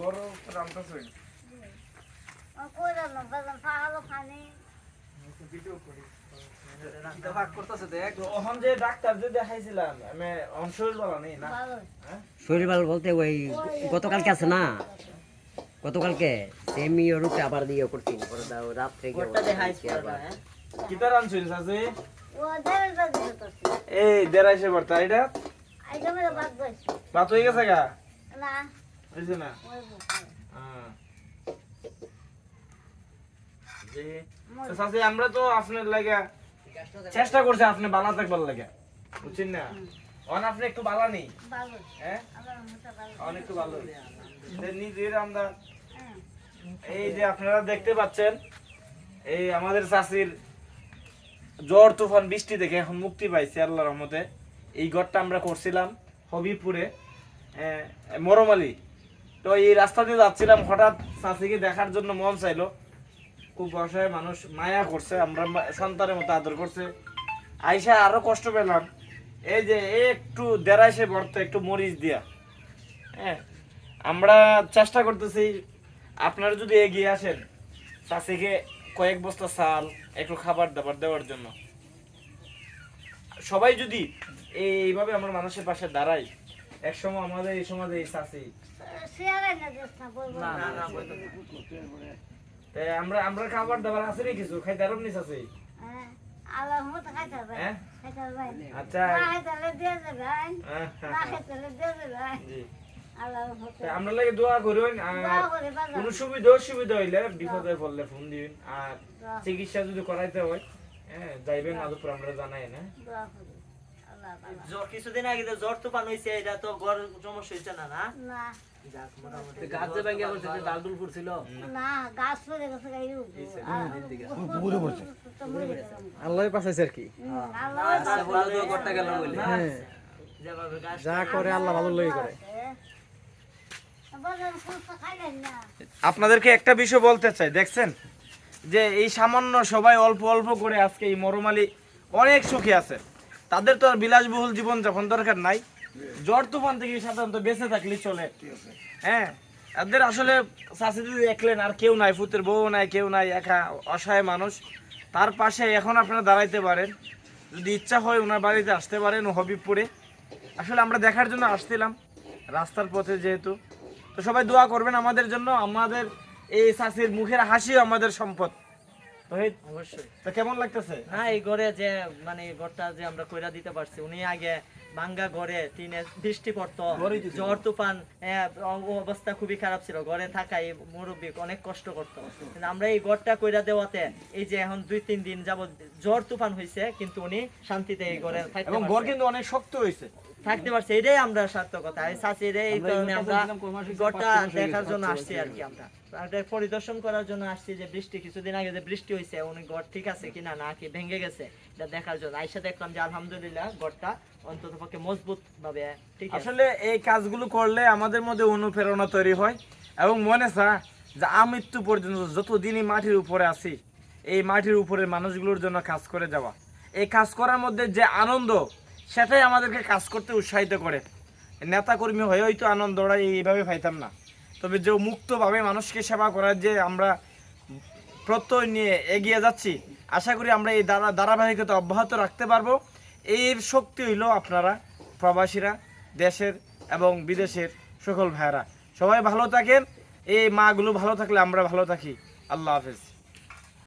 গরু রামতাছে কইরা না বাজান পাহাড় খানি ভাগ করতেছে দেখ তো ওখান যে ডাক্তার যে দেখাইছিলাম আমি অংশরীর বলা না। শরীর ভালো বলতে ওই গতকালকে আছে না? গতকালকে সেমি রূপে আবার দিয়ে করছি পরে দাও রাত থেকে গোটটা দেখাইছি আবার। হ্যাঁ। কি তার আনছিল আছে এই দেড়াইশে বার্তা এটা বাদ হয়ে গেছে গা? না। বুঝছে না? ওই বুঝছে হ্যাঁ। আমরা তো আপনার লাগে চেষ্টা করছি আপনি বালা থাকবার লাগে। বুঝছেন না? অন আপনি একটু বালা নেই। ভালো হ্যাঁ? ভালো অন একটু ভালো নিজের আমরা হ্যাঁ। এই যে আপনারা দেখতে পাচ্ছেন এই আমাদের চাষির জ্বর তুফান বৃষ্টি দেখে এখন মুক্তি পাইছে আল্লাহ রহমতে। এই ঘরটা আমরা করছিলাম হবিপুরে মরমালি তো এই রাস্তা দিয়ে যাচ্ছিলাম, হঠাৎ চাষিকে দেখার জন্য মন চাইলো। খুব অসহায় মানুষ, মায়া করছে, আমরা সন্তানের মতো আদর করছে। আইসা আরও কষ্ট পেলাম। এই যে একটু দেড়াইশে ভর্তা একটু মরিচ দিয়া। হ্যাঁ আমরা চেষ্টা করতেছি, আপনারা যদি এগিয়ে আসেন, চাষিকে কয়েক বস্তা চাল, একটু খাবার দাবার দেওয়ার জন্য। সবাই যদি এইভাবে আমরা মানুষের পাশে দাঁড়াই, একসময় আমাদের এই সমাজে এই চাষি আমরা আমরা খাবার দাবার আছে রে কিছু? খাই দারুণ নিস আছে? হ্যাঁ? খাইতে হ্যাঁ? খাইতে আচ্ছা। খাইতে হ্যাঁ। খাইতে আমরা লাগে দোয়া করে কোনো সুবিধা অসুবিধা হইলে বিপদে পড়লে ফোন দিবেন। আর চিকিৎসা যদি করাইতে হয় হ্যাঁ যাইবেন মাধবপুর আমরা জানাই না কিছুদিন আগে জ্বর তুফান হইছে এটা তো সমস্যা হইছে না না? যে আল্লাহ আর কি। তো করে আল্লাহ ভালো করে। আপনাদেরকে একটা বিষয় বলতে চাই দেখছেন? যে এই সামান্য সবাই অল্প অল্প করে আজকে এই মরমালি অনেক সুখী আছে। তাদের তো আর বিলাসবহুল জীবন যাপন দরকার নাই। জ্বর তুফান থেকে সাধারণত বেঁচে থাকলে চলে। হ্যাঁ এদের আসলে চাষি যদি দেখলেন আর কেউ নাই, ফুতের বউ নাই, কেউ নাই, একা, অসহায় মানুষ, তার পাশে এখন আপনারা দাঁড়াইতে পারেন। যদি ইচ্ছা হয় ওনার বাড়িতে আসতে পারেন হবিবপুরে। আসলে আমরা দেখার জন্য আসছিলাম, রাস্তার পথে যেহেতু। তো সবাই দোয়া করবেন আমাদের জন্য, আমাদের এই চাষির মুখের হাসিও আমাদের সম্পদ। তো অবশ্যই। তো কেমন লাগতেছে? না এই ঘরে যে মানে ঘরটা যে আমরা কইরা দিতে পারছি উনি আগে ভাঙ্গা ঘরে টিনে বৃষ্টি পড়তো ঝড় তুফান অবস্থা খুবই খারাপ ছিল। ঘরে থাকা এই মুরব্বী অনেক কষ্ট করতো। কিন্তু আমরা এই ঘরটা কইরা দেওয়াতে এই যে এখন দুই তিন দিন যাবত ঝড় তুফান হয়েছে কিন্তু উনি শান্তিতে এই ঘরে থাকতে এবং ঘর কিন্তু অনেক শক্ত হয়েছে থাকতে পারছে এটাই আমরা সার্থকতা। এই চাষির এই কারণে আমরা হয়ে দেখার জন্য আসছি আর কি আমরা। আমরা পরিদর্শন করার জন্য আসছি যে বৃষ্টি কিছুদিন আগে যে বৃষ্টি হয়েছে উনি ঘর ঠিক আছে কিনা না কি ভেঙে গেছে এটা দেখার জন্য। আইসা দেখলাম যে আলহামদুলিল্লাহ ঘরটা অন্তত পক্ষে মজবুত ভাবে ঠিক আসলে এই কাজগুলো করলে আমাদের মধ্যে অনুপ্রেরণা তৈরি হয় এবং মনে চা যে আমৃত্যু পর্যন্ত যতদিনই মাটির উপরে আছি এই মাটির উপরে মানুষগুলোর জন্য কাজ করে যাওয়া। এই কাজ করার মধ্যে যে আনন্দ সেটাই আমাদেরকে কাজ করতে উৎসাহিত করে। নেতাকর্মী হয়ে হয়তো আনন্দটা এইভাবে পাইতাম না। তবে যে মুক্তভাবে মানুষকে সেবা করার যে আমরা প্রত্যয় নিয়ে এগিয়ে যাচ্ছি, আশা করি আমরা এই ধারা ধারাবাহিকতা অব্যাহত রাখতে পারব। এর শক্তি হইল আপনারা, প্রবাসীরা, দেশের এবং বিদেশের সকল ভাইয়েরা। সবাই ভালো থাকেন। এই মাগুলো ভালো থাকলে আমরা ভালো থাকি। আল্লাহ হাফেজ।